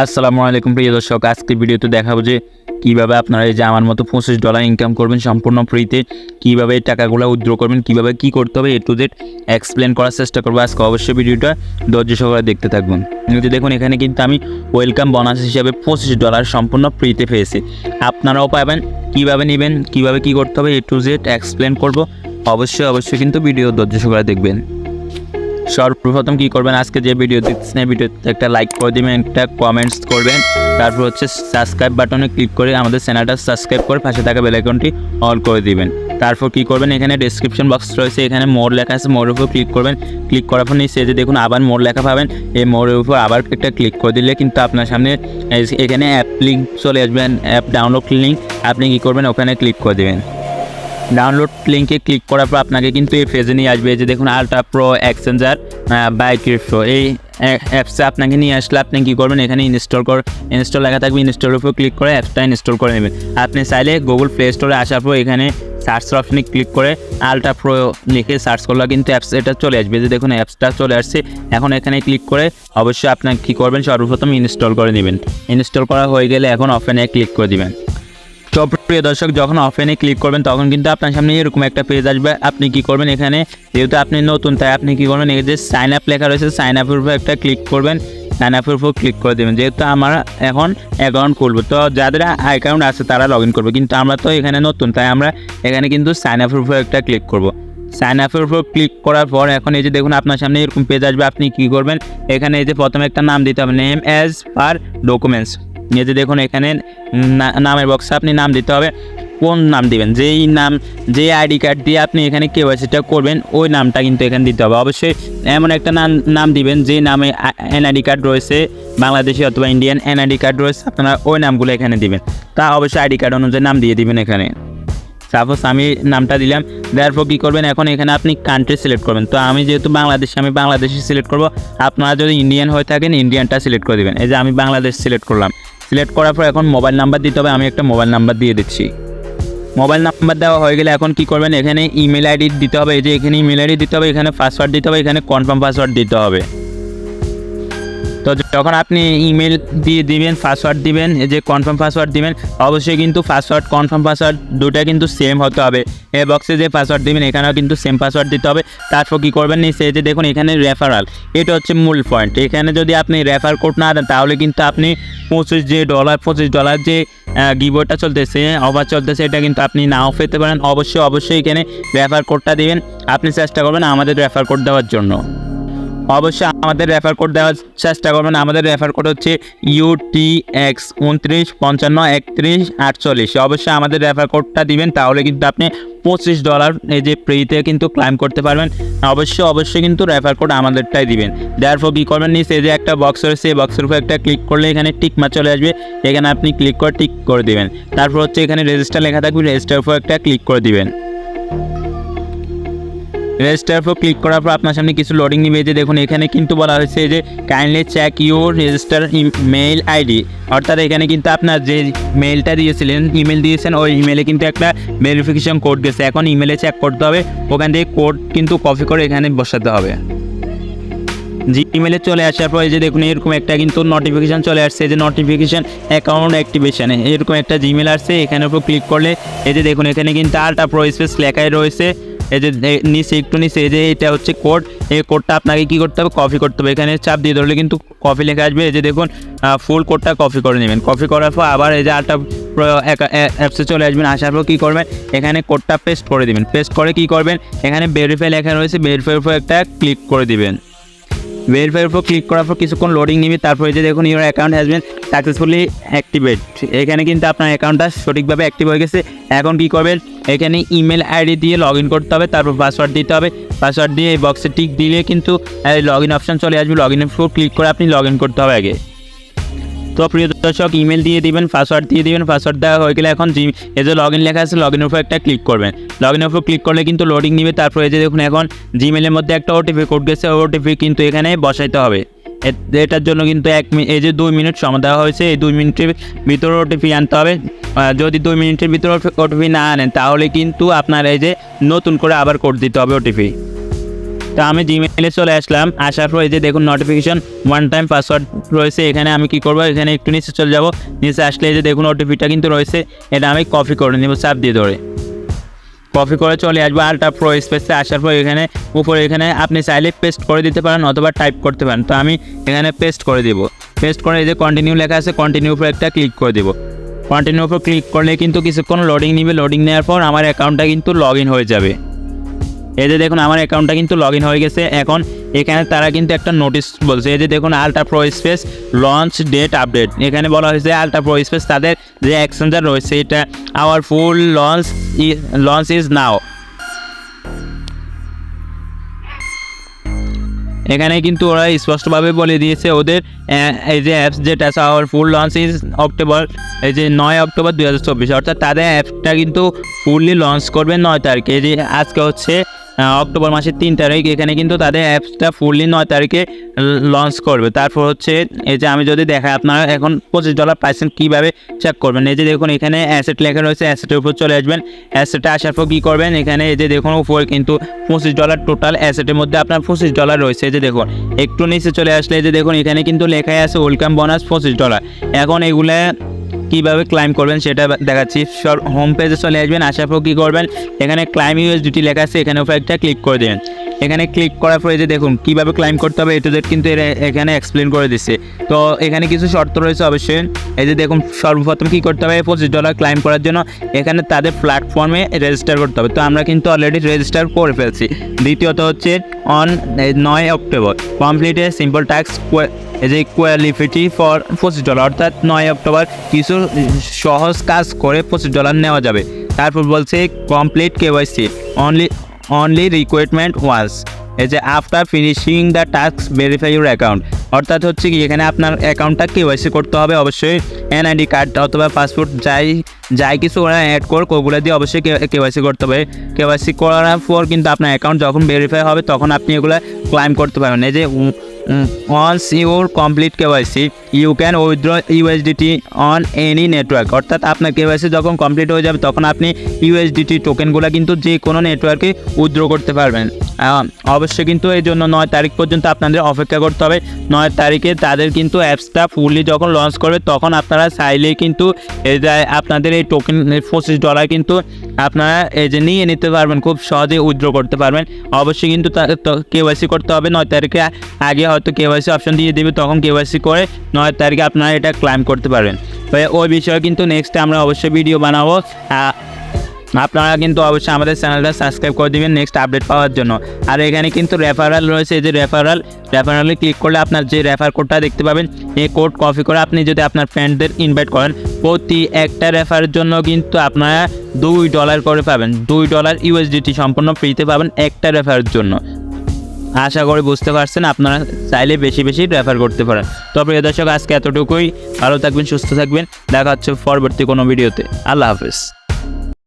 আসসালামু আলাইকুম প্রিয় দর্শক আজকের ভিডিওতে দেখাবো যে কীভাবে আপনারা এই যে আমার মতো পঁচিশ ডলার ইনকাম করবেন সম্পূর্ণ ফ্রিতে কীভাবে এই টাকাগুলো উইথড্র করবেন, কীভাবে কী করতে হবে, এ টু জেড এক্সপ্লেন করার চেষ্টা করব আজকে। অবশ্যই ভিডিওটা ধৈর্য সহকারে দেখতে থাকবেন যে দেখুন, এখানে কিন্তু আমি ওয়েলকাম বোনাস হিসাবে পঁচিশ ডলার সম্পূর্ণ ফ্রিতে পেয়েছি। আপনারাও পাবেন, কীভাবে নেবেন, কীভাবে কী করতে হবে, এ টু জেড এক্সপ্লেন করব। অবশ্যই অবশ্যই কিন্তু ভিডিও ধৈর্য সহকারে দেখবেন। সর্বপ্রথম কী করবেন? আজকে যে ভিডিও দেখছেন এই ভিডিওতে একটা লাইক করে দেবেন, একটা কমেন্টস করবেন। তারপর হচ্ছে সাবস্ক্রাইব বাটনে ক্লিক করে আমাদের চ্যানেলটা সাবস্ক্রাইব করে পাশে থাকা বেলাইকনটি অল করে দিবেন। তারপর কী করবেন? এখানে ডেসক্রিপশন বক্স রয়েছে, এখানে মোর লেখা আছে মোড়ের উপর ক্লিক করবেন। ক্লিক করার পর নিচে যে দেখুন আবার মোর লেখা পাবেন, এই মোড়ের উপর আবার একটা ক্লিক করে দিলে কিন্তু আপনার সামনে এখানে অ্যাপ লিঙ্ক চলে আসবেন অ্যাপ ডাউনলোড লিঙ্ক আপনি কী করবেন? ওখানে ক্লিক করে দেবেন। ডাউনলোড লিঙ্কে ক্লিক করার পর আপনাকে কিন্তু এই ফেজে নিয়ে আসবে। যে দেখুন Ultra Pro exchanger by crypto এই অ্যাপসে আপনাকে নিয়ে আসলে আপনি কী করবেন? এখানে ইনস্টল কর ইনস্টল লেখা থাকবে ইনস্টলের উপর ক্লিক করে অ্যাপসটা ইনস্টল করে নেবেন। আপনি চাইলে গুগল প্লে স্টোরে আসার পর এখানে সার্চ অপশনে ক্লিক করে আলট্রা প্রো লিখে সার্চ করলে কিন্তু অ্যাপস এটা চলে আসবে। যে দেখুন অ্যাপসটা চলে আসছে। এখন এখানে ক্লিক করে অবশ্যই আপনাকে কী করবেন? সর্বপ্রথম ইনস্টল করে নেবেন। ইনস্টল করা হয়ে গেলে এখন অফেনে ক্লিক করে দিবেন। তো প্রিয় দর্শক, যখন অফেনে ক্লিক করবেন, তখন কিন্তু আপনার সামনে এরকম একটা পেজ আসবে। আপনি কি করবেন এখানে? যেহেতু আপনি নতুন, তাই আপনি কি করবেন? এই যে সাইন আপ লেখা রয়েছে সাইন আপের উপর একটা ক্লিক করবেন। সাইন আপের উপর ক্লিক করে দেবেন। যেহেতু আমার এখন অ্যাকাউন্ট খুলবো, তো যাদের অ্যাকাউন্ট আছে, তারা লগ ইন করবে। কিন্তু আমরা তো এখানে নতুন, তাই আমরা এখানে কিন্তু সাইন আপের উপর একটা ক্লিক করব। সাইন আপের উপর ক্লিক করার পর এখন এই যে দেখুন, আপনার সামনে এরকম পেজ আসবে। আপনি কি করবেন? এখানে এই যে প্রথমে একটা নাম দিতে হবে নেম অ্যাজ পার ডকুমেন্টস এই যে দেখুন এখানে নামের বক্সে আপনি নাম দিতে হবে, কোন নাম দিবেন? যেই নাম যে আইডি কার্ড দিয়ে আপনি এখানে কেওয়াইসিটা করবেন, ওই নামটা কিন্তু এখানে দিতে হবে। অবশ্যই এমন একটা নাম নাম দিবেন যে নামে এনআইডি কার্ড রয়েছে, বাংলাদেশি অথবা ইন্ডিয়ান এনআইডি কার্ড রয়েছে, আপনারা ওই নামগুলো এখানে দিবেন। তা অবশ্যই আইডি কার্ড অনুযায়ী নাম দিয়ে দিবেন এখানে। সাপোজ আমি নামটা দিলাম দেওয়ার পর কী করবেন? এখন এখানে আপনি কান্ট্রি সিলেক্ট করবেন। তো আমি যেহেতু বাংলাদেশি, আমি বাংলাদেশে সিলেক্ট করব, আপনারা যদি ইন্ডিয়ান হয়ে থাকেন ইন্ডিয়ানটা সিলেক্ট করে দেবেন। এই যে আমি বাংলাদেশ সিলেক্ট করলাম। সিলেক্ট করার পর এখন মোবাইল নাম্বার দিতে হবে, আমি একটা মোবাইল নাম্বার দিয়ে দিচ্ছি। মোবাইল নাম্বার দেওয়া হয়ে গেলে এখন কি করবেন? এখানে ইমেল আইডি দিতে হবে। এই যে এখানে ইমেল আইডি দিতে হবে, এখানে পাসওয়ার্ড দিতে হবে, এখানে কনফার্ম পাসওয়ার্ড দিতে হবে। তো যখন আপনি ইমেল দিয়ে দিবেন পাসওয়ার্ড দিবেন যে কনফার্ম পাসওয়ার্ড দিবেন, অবশ্যই কিন্তু পাসওয়ার্ড কনফার্ম পাসওয়ার্ড দুটা কিন্তু সেম হতে হবে। এ বক্সে যে পাসওয়ার্ড দিবেন, এখানেও কিন্তু সেম পাসওয়ার্ড দিতে হবে। তারপর কী করবেন? নিচে যে দেখুন, এখানে রেফারাল এটা হচ্ছে মূল পয়েন্ট এখানে যদি আপনি রেফার কোড না দেন, তাহলে কিন্তু আপনি পঁচিশ যে ডলার পঁচিশ ডলার যে গিবোর্ডটা চলতেছে অফার চলতেছে, এটা কিন্তু আপনি নাও পেতে পারেন। অবশ্যই অবশ্যই এখানে রেফার কোডটা দিবেন। আপনি চেষ্টা করবেন আমাদের রেফার কোড দেওয়ার জন্য। অবশ্যই আমাদের রেফার কোড দেওয়ার চেষ্টা করবেন। আমাদের রেফার কোড হচ্ছে ইউটি এক্স উনত্রিশ পঞ্চান্ন একত্রিশ আটচল্লিশ। অবশ্যই আমাদের রেফার কোডটা দিবেন, তাহলে কিন্তু আপনি পঁচিশ ডলার এই যে ফ্রিতে কিন্তু ক্লাইম করতে পারবেন। অবশ্যই অবশ্যই কিন্তু রেফার কোড আমাদেরটাই দিবেন। দেওয়ার পর কী করবেন নিচে যে একটা বক্স রয়েছে, এই বক্সের উপর একটা ক্লিক করলে এখানে টিক মার চলে আসবে। এখানে আপনি ক্লিক করে টিক করে দিবেন। তারপর হচ্ছে এখানে রেজিস্টার লেখা থাকবে রেজিস্টার উপর একটা ক্লিক করে দিবেন। রেজিস্টার উপর ক্লিক করার পর আপনার সামনে কিছু লোডিং নিবে যে দেখুন, এখানে কিন্তু বলা হয়েছে যে kindly check your register mail ID অর্থাৎ এখানে কিন্তু আপনার যে মেইলটা দিয়েছিলেন ইমেল দিয়েছেন, ওই ইমেলে কিন্তু একটা ভেরিফিকেশন কোড গেছে। এখন ইমেলে চেক করতে হবে, ওখান থেকে কোড কিন্তু কপি করে এখানে বসাতে হবে। জিমেলে চলে আসার পর যে দেখুন, এরকম একটা কিন্তু নোটিফিকেশান চলে আসছে যে নোটিফিকেশান অ্যাকাউন্ট অ্যাক্টিভেশন এরকম একটা জিমেল আসছে এখানের উপর ক্লিক করলে এই যে দেখুন, এখানে কিন্তু আলটা প্রো স্পেস লেখাই রয়েছে। এই যে নিচে একটু নিচে, এই যে এটা হচ্ছে কোড। এই কোডটা আপনাকে কি করতে হবে? কপি করতে হবে। এখানে চাপ দিয়ে ধরলে কিন্তু কপি লেখা আসবে। এই যে দেখুন ফুল কোডটা কপি করে নেবেন। কপি করার পর আবার এই যে আলটা অ্যাপসে চলে আসবেন। আসার পর কী করবেন? এখানে কোডটা পেস্ট করে দিবেন। পেস্ট করে কী করবেন? এখানে ভেরিফাই লেখা রয়েছে। ভেরিফাইয়ের উপর একটা ক্লিক করে দিবেন। ভেরিফাইয়ের উপর ক্লিক করার পর কিছুক্ষণ লোডিং নিবে। তারপরে যে দেখুন your account has been successfully activate এখানে কিন্তু আপনার অ্যাকাউন্টটা সঠিকভাবে অ্যাক্টিভ হয়ে গেছে। এখন কী করবেন? এখানে ইমেল আইডি দিয়ে লগ ইন করতে হবে, তারপর পাসওয়ার্ড দিতে হবে। পাসওয়ার্ড দিয়ে এই বক্সে টিক দিলে কিন্তু লগ ইন অপশান চলে আসবে। লগ ইনের উপর ক্লিক করে আপনি লগ ইন করতে হবে আগে। তো প্রিয় দর্শক ইমেল দিয়ে দিবেন পাসওয়ার্ড দিয়ে দিবেন পাসওয়ার্ড দেওয়া হয়ে গেলে এখন জি এই যে লগ ইন লেখা আছে লগ ইনের উপর একটা ক্লিক করবেন। লগ ইনের উপর ক্লিক করলে কিন্তু লোডিং নিবে। তারপরে যে দেখুন এখন জিমেলের মধ্যে একটা ওটিপি কোড গেছে। ওটিপি কিন্তু এখানে বসাইতে হবে। এটার জন্য কিন্তু এক এই যে দুই মিনিট সময় দেওয়া হয়েছে। এই দুই মিনিটের ভিতরে ওটিপি আনতে হবে। যদি দুই মিনিটের ভিতরে ওটিপি না আনেন, তাহলে কিন্তু আপনার এই যে নতুন করে আবার কোড দিতে হবে ওটিপি তো আমি জিমেলে চলে আসলাম, আসার পর এই যে দেখুন নোটিফিকেশন ওয়ান টাইম পাসওয়ার্ড রয়েছে, এখানে আমি কি করব, এখানে একটু নিচে চলে যাব, নিচে আসলে এই যে দেখুন ওটিপিটা কিন্তু রয়েছে, এটা আমি কপি করে নেব, চাপ দিয়ে ধরে। কপি করে চলে আসব আলট্রা প্রো স্পেসে আসার পর এখানে, উপরে এখানে আপনি চাইলে পেস্ট করে দিতে পারেন অথবা টাইপ করতে পারেন। তো আমি এখানে পেস্ট করে দিব। পেস্ট করে এই যে কন্টিনিউ লেখা আছে কন্টিনিউ উপরে একটা ক্লিক করে দিব। কন্টিনিউ উপর ক্লিক করলে কিন্তু কিছুক্ষণ লোডিং নেবে। লোডিং নেওয়ার পর আমার অ্যাকাউন্টটা কিন্তু লগ ইন হয়ে যাবে। এই যে দেখুন, আমার অ্যাকাউন্টটা কিন্তু লগ ইন হয়ে গেছে। এখন এখানে তারা কিন্তু একটা নোটিশ বলছে। এই যে দেখুন Ultra Pro space launch date update এখানে বলা হয়েছে আলট্রা প্রো স্পেস তাদের যে এক্সচেঞ্জার রয়েছে, এটা our full launch launch is now এখানে কিন্তু ওরা স্পষ্টভাবে বলে দিয়েছে ওদের এই যে অ্যাপস যেটা our full launch is October এই যে নয় অক্টোবর দু হাজার চব্বিশ, অর্থাৎ তাদের অ্যাপসটা কিন্তু ফুললি লঞ্চ করবে নয় তারিখে। যে আজকে হচ্ছে অক্টোবর মাসের তিন তারিখ। এখানে কিন্তু তাদের অ্যাপসটা ফুললি নয় তারিখে লঞ্চ করবে। তারপর হচ্ছে, এই যে আমি যদি দেখাই, আপনারা এখন পঁচিশ ডলার পাইছেন, কীভাবে চেক করবেন? এই যে দেখুন, এখানে অ্যাসেট লেখা রয়েছে অ্যাসেটের উপর চলে আসবেন। অ্যাসেটে আসার পর কী করবেন? এখানে এই যে দেখুন, উপরে কিন্তু পঁচিশ ডলার টোটাল অ্যাসেটের মধ্যে আপনার পঁচিশ ডলার রয়েছে। এই যে দেখুন, একটু নিচে চলে আসলে, এই যে দেখুন, এখানে কিন্তু লেখাই আছে ওয়েলকাম বোনাস পঁচিশ ডলার এখন এগুলা কীভাবে ক্লাইম করবেন সেটা দেখাচ্ছি। সব হোম পেজে চলে আসবেন, আসার পর কী করবেন? এখানে ক্লাইম ইউএস দুটি লেখা আছে, এখানে উপরে একটা ক্লিক করে দেবেন। এখানে ক্লিক করার পরে যে দেখুন, কীভাবে ক্লাইম করতে হবে এটু কিন্তু এখানে এক্সপ্লেন করে দিচ্ছে তো এখানে কিছু শর্ত রয়েছে অবশ্যই। এই যে দেখুন, সর্বপ্রথম কী করতে হবে, পঁচিশ ডলার ক্লাইম করার জন্য এখানে তাদের প্ল্যাটফর্মে রেজিস্টার করতে হবে। তো আমরা কিন্তু অলরেডি রেজিস্টার করে ফেলছি। দ্বিতীয়ত হচ্ছে অন নয় অক্টোবর। কমপ্লিট এ সিম্পল ট্যাক্স এই যে কোয়ালিফিটি ফর পঁচিশ ডলার অর্থাৎ নয় অক্টোবর কিছু সহজ কাজ করে পঁচিশ ডলার নেওয়া যাবে। তারপর বলছে complete KYC only only requirement was এই যে after finishing the task verify your account অর্থাৎ হচ্ছে কি, এখানে আপনার অ্যাকাউন্টটা কেওয়াইসি করতে হবে, অবশ্যই এনআইডি কার্ড অথবা পাসপোর্ট যাই যাই কিছু ওরা অ্যাড করুক, ওগুলো দিয়ে অবশ্যই কে কেওয়াইসি করতে হবে। কেওয়াইসি করার পর কিন্তু আপনার অ্যাকাউন্ট যখন ভেরিফাই হবে, তখন আপনি এগুলো ক্লাইম করতে পারবেন। এই যে once your complete KYC you can withdraw USDT on any network অর্থাৎ আপনার কেওয়াইসি যখন কমপ্লিট হয়ে যাবে, তখন আপনি ইউএসডিটি টোকেনগুলো কিন্তু যে কোনো নেটওয়ার্কে উইথড্র করতে পারবেন। অবশ্যই কিন্তু এই জন্য নয় তারিখ পর্যন্ত আপনাদের অপেক্ষা করতে হবে। নয় তারিখে তাদের কিন্তু অ্যাপসটা ফুললি যখন লঞ্চ করবে, তখন আপনারা চাইলেই কিন্তু এই আপনাদের এই টোকেন পঁচিশ ডলার কিন্তু আপনারা এই যে নিয়ে নিতে পারবেন, খুব সহজে উইথড্র করতে পারবেন। অবশ্যই কিন্তু কেওয়াইসি করতে হবে, নয় তারিখে আগে হয়তো কেওয়াইসি অপশন দিয়ে দেবে, তখন কেওয়াইসি করে নয় তারিখে আপনারা এটা ক্লাইম করতে পারবেন। ওই বিষয়ে কিন্তু নেক্সট আমরা অবশ্যই ভিডিও বানাবো। আপনারা কিন্তু অবশ্যই আমাদের চ্যানেলটা সাবস্ক্রাইব করে দিবেন নেক্সট আপডেট পাওয়ার জন্য। আর এখানে কিন্তু রেফারাল রয়েছে যে রেফারাল রেফারালে ক্লিক করলে আপনার যে রেফার কোডটা দেখতে পাবেন, এই কোড কপি করে আপনি যদি আপনার ফ্রেন্ডদের ইনভাইট করেন, প্রতি একটা রেফারের জন্য কিন্তু আপনারা দুই ডলার করে পাবেন। দুই ডলার ইউএসডিটি সম্পূর্ণ ফ্রিতে পাবেন একটা রেফারের জন্য। আশা করি বুঝতে পারছেন, আপনারা চাইলে বেশি বেশি রেফার করতে পারেন। তো প্রিয় দর্শক, আজকে এতটুকুই। ভালো থাকবেন, সুস্থ থাকবেন। দেখা হচ্ছে পরবর্তী কোনো ভিডিওতে আল্লাহ হাফেজ।